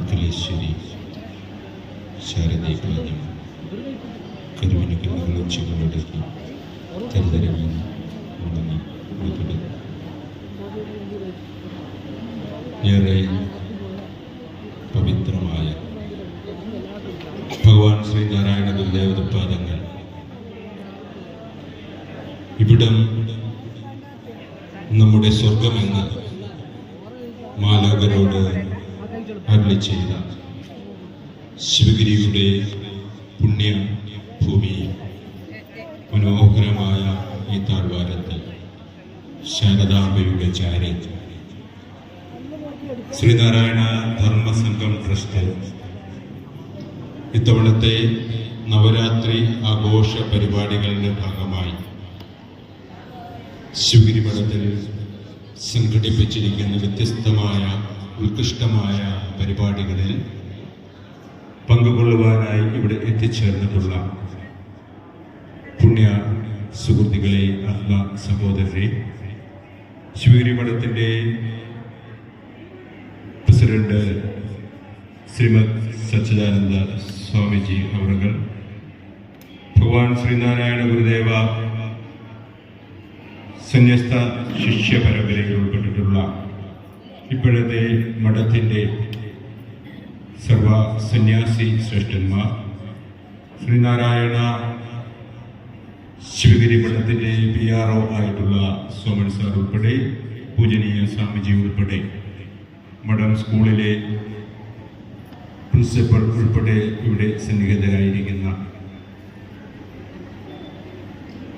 മക്കളേശ്വരി ശാരദയെ കളഞ്ഞു കരുവിന് കണ്ണുകളും ചെവിടക്കി കരുതരവി ഉണങ്ങി ഉൾപ്പെടും ഏറെ പവിത്രമായ ഭഗവാൻ ശ്രീനാരായണ ഗുരുദേവത പാദങ്ങൾ ഇവിടം നമ്മുടെ സ്വർഗമെന്ന് മാലോകരോട് അരുളി ചെയ്ത ശിവഗിരിയുടെ പുണ്യ ഭൂമിയിൽ മനോഹരമായ ഈ താഴ്വാരത്തിൽ ശാരദാംബയുടെ ചാരി. ശ്രീനാരായണ ധർമ്മസംഘം ട്രസ്റ്റ് ഇത്തവണത്തെ നവരാത്രി ആഘോഷ പരിപാടികളുടെ ഭാഗമായി ശിവഗിരി മഠത്തിൽ സംഘടിപ്പിച്ചിരിക്കുന്ന വ്യത്യസ്തമായ ഉത്കൃഷ്ടമായ പരിപാടികളിൽ പങ്കുകൊള്ളുവാനായി ഇവിടെ എത്തിച്ചേർന്നിട്ടുള്ള പുണ്യ സുഹൃത്തുക്കളെ ആത്മ സഹോദരരെ ശിവഗിരി മഠത്തിന്റെ പ്രസിഡന്റ് ശ്രീമദ് സച്ചിദാനന്ദ സ്വാമിജി അവരുകൾ ഭഗവാൻ ശ്രീനാരായണ ഗുരുദേവ സന്യസ്ത ശിഷ്യ പരമ്പരയിൽ ഉൾപ്പെട്ടിട്ടുള്ള ഇപ്പോഴത്തെ മഠത്തിന്റെ സർവ സന്യാസി ശ്രേഷ്ഠന്മാർ ശ്രീനാരായണ ശിവഗിരി മഠത്തിന്റെ പി ആർ ഒ ആയിട്ടുള്ള സോമൻ സാർ ഉൾപ്പെടെ പൂജനീയ സ്വാമിജി ഉൾപ്പെടെ മഠം സ്കൂളിലെ പ്രിൻസിപ്പൽ ഉൾപ്പെടെ ഇവിടെ സന്നിഹിതരായിരിക്കുന്ന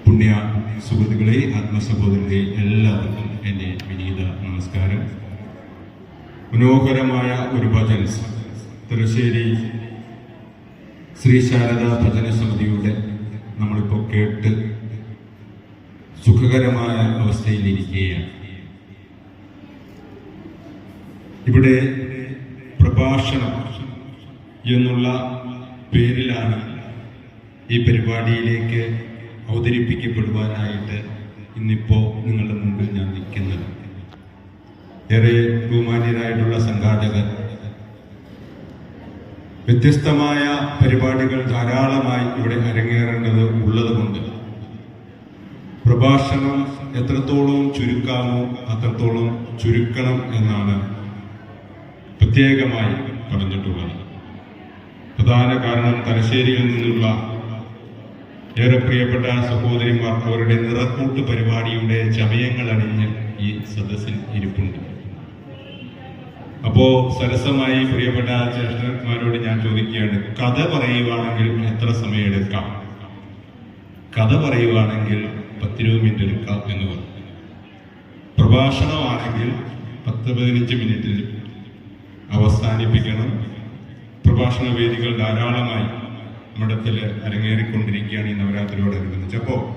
പുണ്യ സുഹൃത്തുക്കളെ ആത്മസഹോദരരെ എല്ലാവർക്കും എന്റെ വിനീത നമസ്കാരം. മനോഹരമായ ഒരു ഭജൻസ് തലശ്ശേരി ശ്രീ ശാരദ ഭജന സമിതിയുടെ നമ്മളിപ്പോൾ കേട്ട് സുഖകരമായ അവസ്ഥയിലിരിക്കുകയാണ്. ഇവിടെ പ്രഭാഷണം എന്നുള്ള പേരിലാണ് ഈ പരിപാടിയിലേക്ക് അവതരിപ്പിക്കപ്പെടുവാനായിട്ട് ഇന്നിപ്പോൾ നിങ്ങളുടെ മുമ്പിൽ ഞാൻ നിൽക്കുന്നത്. ഏറെ ബഹുമാന്യരായിട്ടുള്ള സംഘാടകർ. വ്യത്യസ്തമായ പരിപാടികൾ ധാരാളമായി ഇവിടെ അരങ്ങേറേണ്ടത് ഉള്ളതുകൊണ്ട് പ്രഭാഷണം എത്രത്തോളം ചുരുക്കാമോ അത്രത്തോളം ചുരുക്കണം എന്നാണ് പ്രത്യേകമായി പറഞ്ഞിട്ടുള്ളത്. പ്രധാന കാരണം തലശ്ശേരിയിൽ നിന്നുള്ള ഏറെ പ്രിയപ്പെട്ട സഹോദരിമാർ അവരുടെ നിറക്കൂട്ട് പരിപാടിയുടെ ചമയങ്ങൾ അണിഞ്ഞ് ഈ സദസ്സിൽ ഇരിപ്പുണ്ട്. അപ്പോ സരസമായി പ്രിയപ്പെട്ട ജ്യേഷ്ഠന്മാരോട് ഞാൻ ചോദിക്കുകയാണ്. കഥ പറയുവാണെങ്കിൽ എത്ര സമയം എടുക്കാം? കഥ പറയുവാണെങ്കിൽ പത്തിരുപത് മിനിറ്റ് എടുക്കാം എന്ന് പറഞ്ഞു. പ്രഭാഷണമാണെങ്കിൽ പത്ത് പതിനഞ്ച് മിനിറ്റിൽ അവസാനിപ്പിക്കണം. പ്രഭാഷണ വേദികൾ ധാരാളമായി മഠത്തിൽ അരങ്ങേറിക്കൊണ്ടിരിക്കുകയാണ് ഈ നവരാത്രിയോടനുബന്ധിച്ച്. അപ്പോ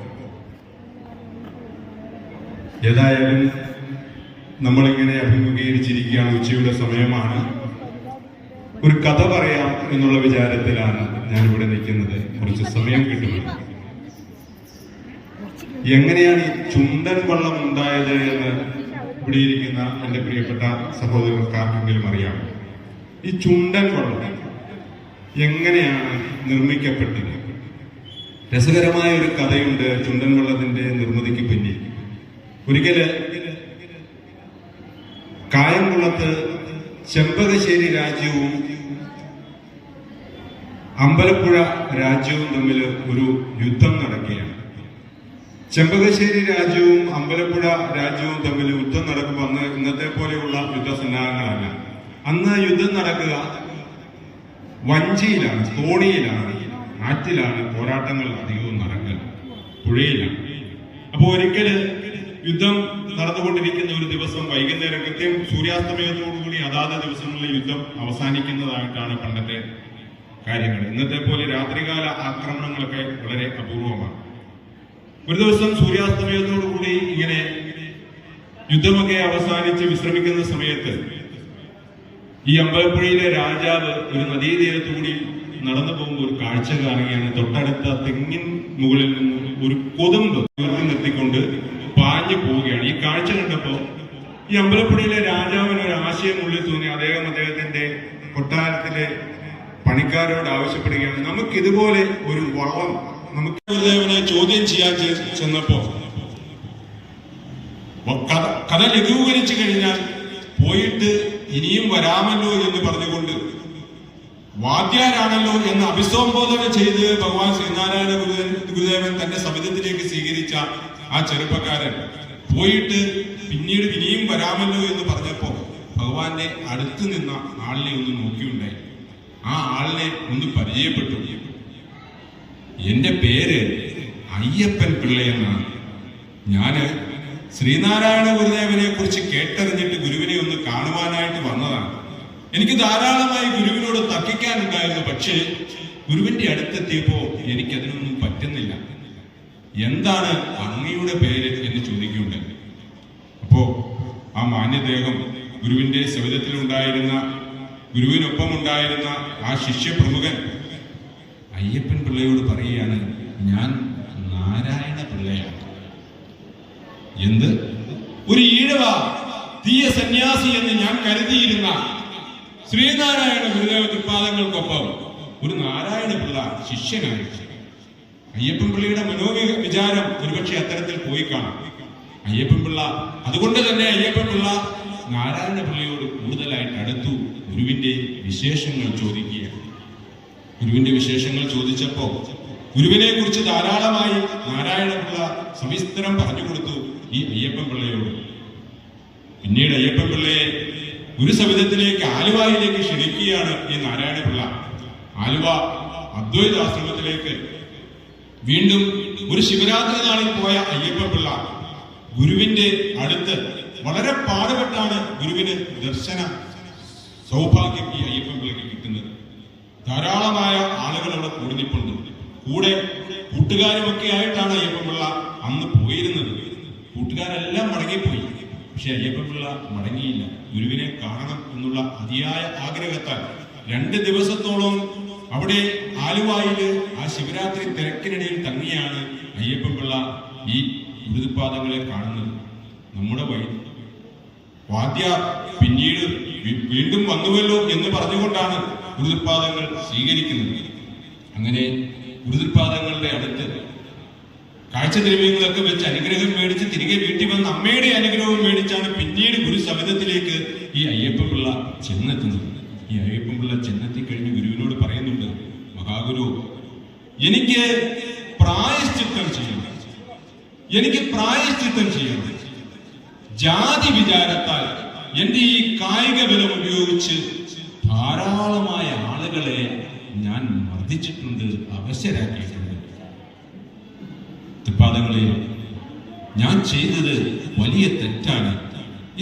ഏതായാലും നമ്മളിങ്ങനെ അഭിമുഖീകരിച്ചിരിക്കുകയാണ്. ഉച്ചയുടെ സമയമാണ്. ഒരു കഥ പറയാം എന്നുള്ള വിചാരത്തിലാണ് ഞാനിവിടെ നിൽക്കുന്നത്. കുറച്ച് സമയം കിട്ടുന്നത് എങ്ങനെയാണ് ഈ ചുണ്ടൻ വള്ളം ഉണ്ടായത് എന്ന് ഇവിടെ ഇരിക്കുന്ന എന്റെ പ്രിയപ്പെട്ട സഹോദരർക്ക് അറിയാം ഈ ചുണ്ടൻ വള്ളം എങ്ങനെയാണ് നിർമ്മിക്കപ്പെട്ടത്? രസകരമായ ഒരു കഥയുണ്ട് ചുണ്ടൻ വള്ളത്തിന്റെ നിർമ്മിതിക്ക് പിന്നിൽ. ഒരിക്കൽ കായംകുളത്ത് ചെമ്പകശ്ശേരി രാജ്യവും അമ്പലപ്പുഴ രാജ്യവും തമ്മിൽ ഒരു യുദ്ധം നടക്കുകയാണ്. ചെമ്പകശ്ശേരി രാജ്യവും അമ്പലപ്പുഴ രാജ്യവും തമ്മിൽ യുദ്ധം നടക്കുമ്പോൾ അന്ന് ഇന്നത്തെ പോലെയുള്ള യുദ്ധസന്നാഹങ്ങളല്ല. അന്ന് യുദ്ധം നടക്കുക വഞ്ചിയിലാണ് തോണിയിലാണ് ആറ്റിലാണ് പോരാട്ടങ്ങൾ അധികവും നടക്കുക പുഴയിലാണ്. അപ്പോൾ ഒരിക്കൽ യുദ്ധം നടന്നുകൊണ്ടിരിക്കുന്ന ഒരു ദിവസം വൈകുന്നേരം കൃത്യം സൂര്യാസ്തമയത്തോടുകൂടി അതാത് ദിവസങ്ങളിൽ യുദ്ധം അവസാനിക്കുന്നതായിട്ടാണ് പണ്ടത്തെ കാര്യങ്ങൾ. ഇന്നത്തെ പോലെ രാത്രികാല ആക്രമണങ്ങളൊക്കെ വളരെ അപൂർവമാണ്. ഒരു ദിവസം സൂര്യാസ്തമയത്തോടുകൂടി ഇങ്ങനെ യുദ്ധമൊക്കെ അവസാനിച്ച് വിശ്രമിക്കുന്ന സമയത്ത് ഈ അമ്പലപ്പുഴയിലെ രാജാവ് ഒരു നദീതീരത്തുകൂടി നടന്നു പോകുമ്പോൾ ഒരു കാഴ്ച കാണുകയാണ്. തൊട്ടടുത്ത തെങ്ങിൻ മുകളിൽ നിന്നും ഒരു കൊതുമ്പ് ഈ അമ്പലപ്പുഴയിലെ രാജാവിന് ഒരു ആശയം ഉള്ളിൽ തോന്നി. അദ്ദേഹം അദ്ദേഹത്തിന്റെ കൊട്ടാരത്തിലെ പണിക്കാരോട് ആവശ്യപ്പെടുകയാണ്. നമുക്ക് ഇതുപോലെ ഒരു വള്ളം നമുക്ക് ഗുരുദേവനെ ചോദ്യം ചെയ്യാൻ ചെന്നപ്പോ കഥ കഥ ലഘൂകരിച്ചു കഴിഞ്ഞാൽ പോയിട്ട് ഇനിയും വരാമല്ലോ എന്ന് പറഞ്ഞുകൊണ്ട് വാദ്യാരാണല്ലോ എന്ന് അഭിസംബോധന ചെയ്ത് ഭഗവാൻ ശ്രീനാരായണ ഗുരുദേവൻ തന്റെ സമിതത്തിലേക്ക് സ്വീകരിച്ച ആ ചെറുപ്പക്കാരൻ പോയിട്ട് പിന്നീട് ഇനിയും വരാമല്ലോ എന്ന് പറഞ്ഞപ്പോൾ ഭഗവാന്റെ അടുത്ത് നിന്ന ആളിനെ ഒന്ന് നോക്കിയുണ്ടായി. ആ ആളിനെ ഒന്ന് പരിചയപ്പെട്ടു. എന്റെ പേര് അയ്യപ്പൻ പിള്ളയെന്നാണ് ഞാൻ ശ്രീനാരായണ ഗുരുദേവനെ കുറിച്ച് കേട്ടറിഞ്ഞിട്ട് ഗുരുവിനെ ഒന്ന് കാണുവാനായിട്ട് വന്നതാണ്. എനിക്ക് ധാരാളമായി ഗുരുവിനോട് തർക്കിക്കാനുണ്ടായിരുന്നു. പക്ഷേ ഗുരുവിന്റെ അടുത്തെത്തിയപ്പോ എനിക്കതിനൊന്നും പറ്റുന്നില്ല. എന്താണ് അങ്ങയുടെ പേര് എന്ന് ചോദിക്കുന്നത് അപ്പോ ആ മാന്യദേഹം ഗുരുവിന്റെ സവിധത്തിലുണ്ടായിരുന്ന ഗുരുവിനൊപ്പം ഉണ്ടായിരുന്ന ആ ശിഷ്യപ്രമുഖൻ അയ്യപ്പൻ പിള്ളയോട് പറയുകയാണ് ഞാൻ നാരായണ പിള്ളയാണ്. എന്ത്? ഒരു ഈഴവ തീയ സന്യാസി എന്ന് ഞാൻ കരുതിയിരുന്ന ശ്രീനാരായണ ഗുരുദേവ തൃപ്പാദങ്ങൾക്കൊപ്പം ഒരു നാരായണ പിള്ള ശിഷ്യനായി. അയ്യപ്പൻ പിള്ളയുടെ മനോവി വിചാരം ഒരുപക്ഷെ അത്തരത്തിൽ പോയി കാണാം. അയ്യപ്പൻ പിള്ള അതുകൊണ്ട് തന്നെ അയ്യപ്പൻ പിള്ള നാരായണ പിള്ളയോട് കൂടുതലായിട്ട് അടുത്തു ഗുരുവിന്റെ വിശേഷങ്ങൾ ചോദിക്കുകയാണ്. ഗുരുവിന്റെ വിശേഷങ്ങൾ ചോദിച്ചപ്പോ ഗുരുവിനെ കുറിച്ച് ധാരാളമായി നാരായണപിള്ള സവിസ്തരം പറഞ്ഞു കൊടുത്തു ഈ അയ്യപ്പൻ പിള്ളയോട് പിന്നീട് അയ്യപ്പൻ പിള്ളയെ ഗുരുസവിധത്തിലേക്ക് ആലുവയിലേക്ക് ക്ഷണിക്കുകയാണ് ഈ നാരായണപിള്ള. ആലുവ അദ്വൈത ആശ്രമത്തിലേക്ക് വീണ്ടും ഒരു ശിവരാത്രി നാളിൽ പോയ അയ്യപ്പൻ പിള്ള ഗുരുവിന്റെ അടുത്ത് വളരെ പാടുപെട്ടാണ് ഗുരുവിന് ദർശന സൗഭാഗ്യം ഈ അയ്യപ്പൻ പിള്ളയ്ക്ക് കിട്ടുന്നത്. ധാരാളമായ ആളുകൾ അവിടെ കൂടി നിൽപ്പുണ്ട് കൂടെ കൂട്ടുകാരുമൊക്കെ ആയിട്ടാണ് അയ്യപ്പൻപിള്ള അന്ന് പോയിരുന്നത്. കൂട്ടുകാരെല്ലാം മടങ്ങിപ്പോയി. പക്ഷെ അയ്യപ്പൻപിള്ള മടങ്ങിയില്ല. ഗുരുവിനെ കാണണം എന്നുള്ള അതിയായ ആഗ്രഹത്താൽ രണ്ട് ദിവസത്തോളം അവിടെ ആലുവായിൽ ആ ശിവരാത്രി തിരക്കിനിടയിൽ തങ്ങിയാണ് അയ്യപ്പൻപിള്ള ഈ ഗുരുപാദങ്ങളെ കാണുന്നത്. നമ്മുടെ വഴി വാദ്യ പിന്നീട് വീണ്ടും വന്നുവല്ലോ എന്ന് പറഞ്ഞുകൊണ്ടാണ് ഗുരുപാദങ്ങൾ സ്വീകരിക്കുന്നത്. അങ്ങനെ ഗുരുപാദങ്ങളുടെ അടുത്ത് കാഴ്ച ദ്രവ്യങ്ങളൊക്കെ വെച്ച് അനുഗ്രഹം മേടിച്ച് തിരികെ വീട്ടിൽ വന്ന് അമ്മയുടെ അനുഗ്രഹം മേടിച്ചാണ് പിന്നീട് ഗുരു സമിതത്തിലേക്ക് ഈ അയ്യപ്പൻ പിള്ള ചെന്നെത്തുന്നത്. ഈ അയ്യപ്പൻ പിള്ള ചെന്നെത്തി കഴിഞ്ഞ് ഗുരുവിനോട് പറയുന്നുണ്ട് മഹാഗുരു എനിക്ക് പ്രായശ്ചിത്തം ചെയ്യണം. എനിക്ക് പ്രായശ്ചിത്തം ചെയ്യണം. ജാതി വിചാരത്താൽ എന്റെ ഈ കായിക ബലം ഉപയോഗിച്ച് ധാരാളമായ ആളുകളെ ഞാൻ മർദ്ദിച്ചിട്ടുണ്ട് അവശരാക്കിയിട്ടുണ്ട്. തൃപ്പാദങ്ങളെ ഞാൻ ചെയ്തത് വലിയ തെറ്റാണ്.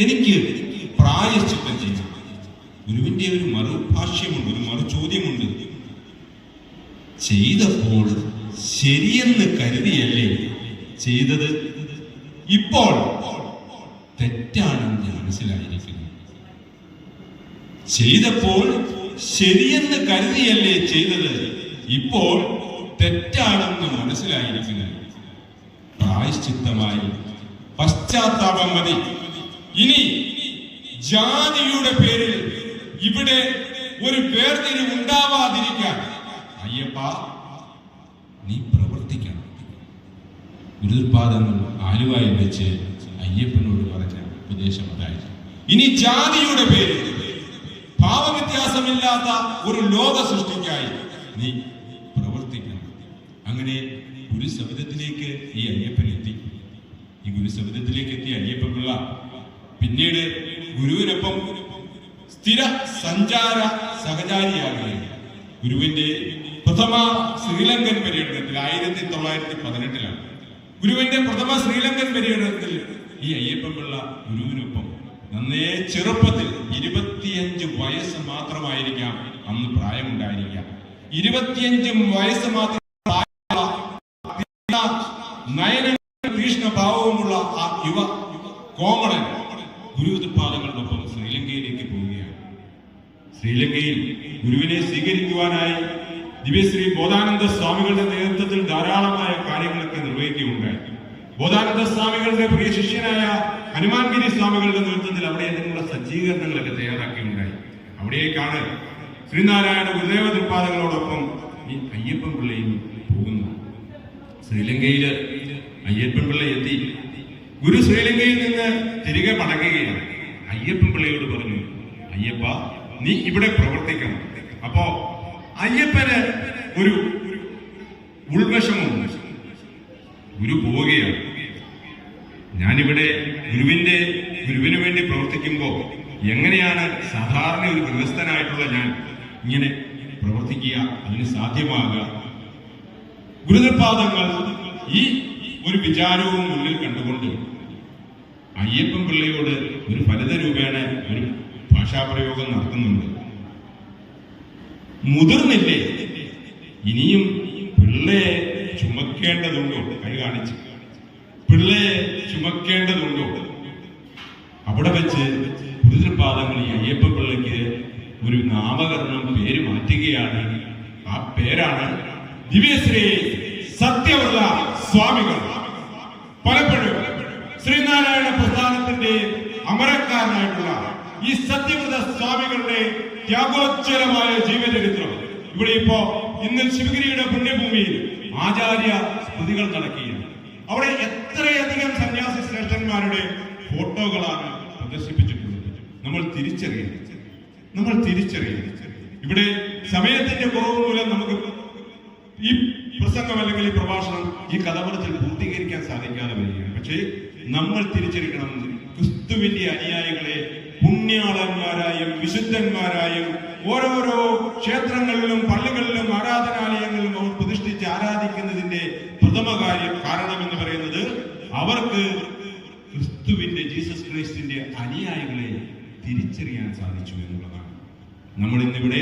എനിക്ക് പ്രായശ്ചിത്തം ചെയ്യണം. ഗുരുവിന്റെ ഒരു മറുഭാഷ്യമുണ്ട് ഒരു മറു ചോദ്യമുണ്ട് ചെയ്തപ്പോൾ ശരിയെന്ന് കരുതിയല്ലേ? ചെയ്തത്. ഇപ്പോൾ തെറ്റാണെന്ന് മനസ്സിലായിരിക്കുന്നു. ചെയ്തപ്പോൾ ശരിയെന്ന് കരുതിയല്ലേ ചെയ്തത്? ഇപ്പോൾ തെറ്റാണെന്ന് മനസ്സിലായിരിക്കുന്നു. പ്രായശ്ചിത്തമായി. പശ്ചാത്താപം മതി. ഇനി ജാതിയുടെ പേരിൽ ഇവിടെ ഒരു വേർതിരിവ് ഉണ്ടാവാതിരിക്കാൻ. അയ്യപ്പ നീ പ്രവർത്തിക്കണം. ഗുരുപാദങ്ങൾ ആലുവായി വെച്ച് അയ്യപ്പനോട് പറഞ്ഞ ഉപദേശം ഇനി ജാതിയുടെ പേര് ഭാവവ്യത്യാസമില്ലാത്ത ഒരു ലോക സൃഷ്ടിക്കായി നീ പ്രവർത്തിക്കണം. അങ്ങനെ ഗുരുസവിധത്തിലേക്ക് ഈ അയ്യപ്പൻ എത്തി. ഈ ഗുരുസവിധത്തിലേക്ക് എത്തിയ അയ്യപ്പനുള്ള പിന്നീട് ഗുരുവിനൊപ്പം സ്ഥിര സഞ്ചാര സഹചാരിയാകുകയാണ് ഗുരുവിന്റെ പ്രഥമ ശ്രീലങ്കൻ പര്യടനത്തിൽ ആയിരത്തി തൊള്ളായിരത്തി പതിനെട്ടിലാണ് ഗുരുവിന്റെ പ്രഥമ ശ്രീലങ്കൻ പര്യടനത്തിൽ ഈ അയ്യപ്പൻ പിള്ള ഗുരുവിനൊപ്പം നന്നേ ചെറുപ്പത്തിൽ ഇരുപത്തിയഞ്ച് വയസ്സ് മാത്രമായിരിക്കാം അന്ന് പ്രായമുണ്ടായിരിക്കാം. ഇരുപത്തിയഞ്ച് വയസ്സ് മാത്രം നയന തീഷ്ണ ഭാവവുമുള്ള ആ യുവ കോമളൻ ഗുരുപാദങ്ങളോടൊപ്പം ശ്രീലങ്കയിലേക്ക് പോവുകയാണ്. ശ്രീലങ്കയിൽ ഗുരുവിനെ സ്വീകരിക്കുവാനായി ദിവ്യശ്രീ ബോധാനന്ദ സ്വാമികളുടെ നേതൃത്വത്തിൽ ധാരാളമായ കാര്യങ്ങളൊക്കെ നിർവഹിക്കുകയുണ്ടായി. ബോധാനന്ദ സ്വാമികളുടെ പ്രിയ ശിഷ്യനായ ഹനുമാൻഗിരി സ്വാമികളുടെ നേതൃത്വത്തിൽ അവിടെ അതിനുള്ള സജ്ജീകരണങ്ങളൊക്കെ തയ്യാറാക്കിയുണ്ടായി. അവിടേക്കാണ് ശ്രീനാരായണ ഗുരുദേവ തൃപ്പാദങ്ങളോടൊപ്പം ഈ അയ്യപ്പൻ പിള്ളയും പോകുന്നു ശ്രീലങ്കയിൽ അയ്യപ്പൻ പിള്ള എത്തി. ഗുരു ശ്രീലങ്കയിൽ നിന്ന് തിരികെ മടങ്ങുകയാണ്. അയ്യപ്പൻ പിള്ളയോട് പറഞ്ഞു അയ്യപ്പ നീ ഇവിടെ പ്രവർത്തിക്കണം. അപ്പോ അയ്യപ്പന് ഒരു ഉൾവശമുണ്ട്. ഗുരു പോവുകയാണ്. ഞാനിവിടെ ഗുരുവിന്റെ ഗുരുവിന് വേണ്ടി പ്രവർത്തിക്കുമ്പോൾ എങ്ങനെയാണ് സാധാരണ ഒരു ഗൃഹസ്ഥനായിട്ടുള്ള ഞാൻ ഇങ്ങനെ പ്രവർത്തിക്കുക അതിന് സാധ്യമാകുക? ഗുരുനിർപാദങ്ങൾ ഈ ഒരു വിചാരവും ഉള്ളിൽ കണ്ടുകൊണ്ട് അയ്യപ്പൻ പിള്ളയോട് ഒരു ഫലിത ഭാഷാപ്രയോഗം നടത്തുന്നുണ്ട് മുതിർന്നില്ലേ? ഇനിയും പിള്ളയെ ചുമക്കേണ്ടതുണ്ടോ? കൈ കാണിച്ച്. പിള്ളയെ ചുമക്കേണ്ടതുണ്ടോ? അവിടെ വെച്ച് ഗുരുതൃപാദങ്ങൾ ഈ അയ്യപ്പ പിള്ളയ്ക്ക് ഒരു നാമകരണം പേര് മാറ്റുകയാണ്. ആ പേരാണ് ദിവ്യശ്രീ സത്യവ്രത സ്വാമികൾ. പലപ്പോഴും ശ്രീനാരായണ പ്രസ്ഥാനത്തിന്റെ അമരക്കാരനായിട്ടുള്ള ഈ സത്യവ്രത സ്വാമികളുടെ ത്യാഗോജ്വലമായ ജീവചരിത്രം. ഇവിടെ ഇപ്പോ ഇന്ന് ശിവഗിരിയുടെ പുണ്യഭൂമിയിൽ ആചാര്യ സ്മൃതികൾ നടക്കുകയാണ്. അവിടെ എത്രയധികം സന്യാസി ശ്രേഷ്ഠന്മാരുടെ ഫോട്ടോകളാണ് പ്രദർശിപ്പിച്ചിട്ടുള്ളത്. നമ്മൾ തിരിച്ചറിയണം. നമ്മൾ തിരിച്ചറിയണം. ഇവിടെ സമയത്തിന്റെ കുറവ് മൂലം നമുക്ക് ഈ പ്രസംഗം അല്ലെങ്കിൽ ഈ പ്രഭാഷണം ഈ കഥപടത്തിൽ പൂർത്തീകരിക്കാൻ സാധിക്കാതെ വരികയാണ്. പക്ഷേ നമ്മൾ തിരിച്ചറിയണം ക്രിസ്തുവിന്റെ അനുയായികളെ പുണ്യാളന്മാരായും വിശുദ്ധന്മാരായും ഓരോരോ ക്ഷേത്രങ്ങളിലും പള്ളികളിലും ആരാധനാലയങ്ങളിലും അവർ പ്രതിഷ്ഠിച്ച് ആരാധിക്കുന്നതിന്റെ പ്രഥമ കാര്യം കാരണം എന്ന് പറയുന്നത് അവർക്ക് ക്രിസ്തുവിന്റെ ജീസസ് ക്രൈസ്റ്റിന്റെ അനുയായികളെ തിരിച്ചറിയാൻ സാധിച്ചു എന്നുള്ളതാണ്. നമ്മൾ ഇന്നിവിടെ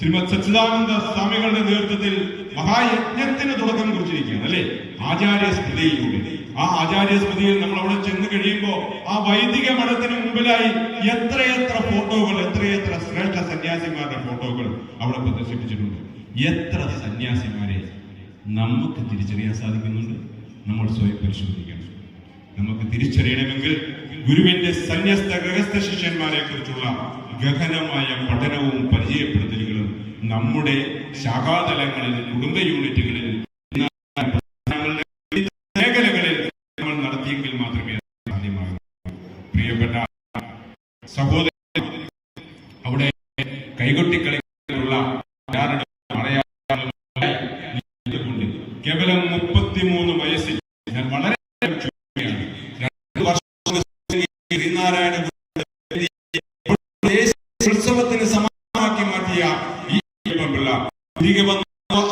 ശ്രീമദ് സച്ചിദാനന്ദ സ്വാമികളുടെ നേതൃത്വത്തിൽ മഹായജ്ഞത്തിന് തുടക്കം കുറിച്ചിരിക്കുകയാണ് അല്ലെ? ആചാര്യ സ്മൃതിയിലൂടെ ആ ആചാര്യ സ്മൃതിയിൽ നമ്മൾ അവിടെ ചെന്ന് കഴിയുമ്പോൾ ആ വൈദിക മഠത്തിന് മുമ്പിലായി എത്രയെത്ര ഫോട്ടോകൾ എത്രയെത്ര ശ്രേഷ്ഠ സന്യാസിമാരുടെ ഫോട്ടോകൾ അവിടെ പ്രദർശിപ്പിച്ചിട്ടുണ്ട്. എത്ര സന്യാസിമാരെ നമുക്ക് തിരിച്ചറിയാൻ സാധിക്കുന്നുണ്ട്? നമ്മൾ സ്വയം പരിശോധിക്കണം. നമുക്ക് തിരിച്ചറിയണമെങ്കിൽ ഗുരുവിന്റെ സന്യസ്ത ഗൃഹസ്ഥ ശിഷ്യന്മാരെ കുറിച്ചുള്ള ഗഹനമായ പഠനവും പരിചയപ്പെടുത്തലുകളും നമ്മുടെ ശാഖാതലങ്ങളിൽ കുടുംബ യൂണിറ്റുകളിൽ സഹോദര അവിടെ കൈകൊട്ടിക്കളിക്കാനുള്ള നിന്നുകൊണ്ട് കേവലം മുപ്പത്തിമൂന്ന് വയസ്സിൽ ഞാൻ വളരെ. രണ്ട് വർഷം ശ്രീനാരായണ ഉത്സവത്തിന് സമാനമാക്കി മാറ്റിയ ഈ പിള്ള തിരികെ വന്ന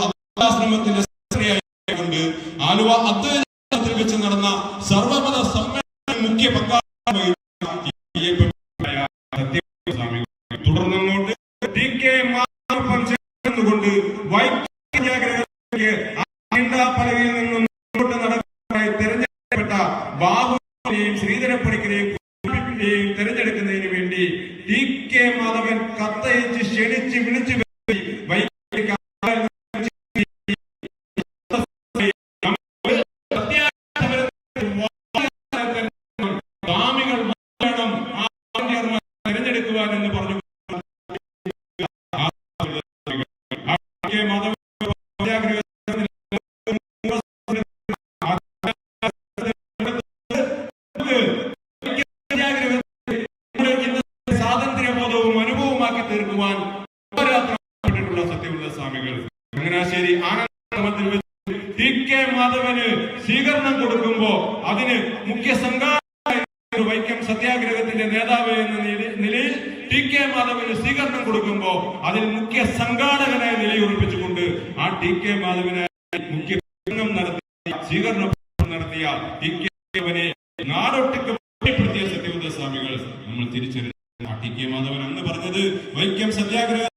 അദ്വൈതാശ്രമത്തിന്റെ സെക്രട്ടറിയായിക്കൊണ്ട് ആലുവ അദ്വൈതത്തിൽ വെച്ച് നടന്ന സർവമത സമ്മേളന മുഖ്യ പങ്കാളിയായ ഈ അയ്യപ്പൻപിള്ളയായ സത്യസ്വാമികൾ തുടർന്നങ്ങോട്ട് ടി കെ മാധവൻ ചേർന്നുകൊണ്ട് വൈദ്യാഗ്രഹത്തിലേക്ക് പലകയിൽ നിന്നും മുന്നോട്ട് നടക്കാനായി തെരഞ്ഞെടുക്കപ്പെട്ട ബാബുവിനെയും ശ്രീധരപ്പണിക്കരെയും കുഞ്ഞിപ്പിന്റെയും തെരഞ്ഞെടുക്കുന്നതിന് വേണ്ടി ടി കെ മാധവൻ കത്തയച്ച് ക്ഷണിച്ച് വിളിച്ചു വരുത്തി വൈദിക ആചാര്യൻ സ്വാമികൾ വേണം ആ ആചാര്യന്മാരെ തെരഞ്ഞെടുക്കുവാൻ എന്ന് പറഞ്ഞു ആ കെ മാധവൻ സത്യാഗ്രഹത്തിൽ സ്വാതന്ത്ര്യബോധവും അനുഭവമാക്കി തീർക്കുവാൻ പോരാട്ടപ്പെട്ടിട്ടുള്ള സത്യമുള്ള സ്വാമികൾ ചങ്ങനാശ്ശേരി വെച്ച് ടി കെ മാധവന് സ്വീകരണം കൊടുക്കുമ്പോ അതിന് മുഖ്യ സംഘാടക വൈക്കം സത്യാഗ്രഹത്തിന്റെ നേതാവ് എന്ന നിലയിൽ ടി കെ മാധവന് സ്വീകരണം കൊടുക്കുമ്പോ അതിൽ മുഖ്യ സംഘാടകനായ നിലയുറപ്പിച്ചുകൊണ്ട് ആ ടി കെ മാധവനായി മുഖ്യ നടത്തി സ്വീകരണ നടത്തിയ ടി കെ മാധവനെ നാടൊട്ടുക്ക് പ്രത്യേക സത്യബുദ്ധ സ്വാമികൾ നമ്മൾ തിരിച്ചറിഞ്ഞു. ടി കെ മാധവൻ അന്ന് പറഞ്ഞത് വൈക്കം സത്യാഗ്രഹ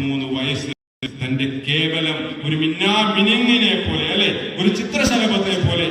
മൂന്ന് വയസ്സ് തന്റെ കേവലം ഒരു മിന്നാ മിനിങ്ങിനെ പോലെ അല്ലെ? ഒരു ചിത്രശലഭത്തെ പോലെ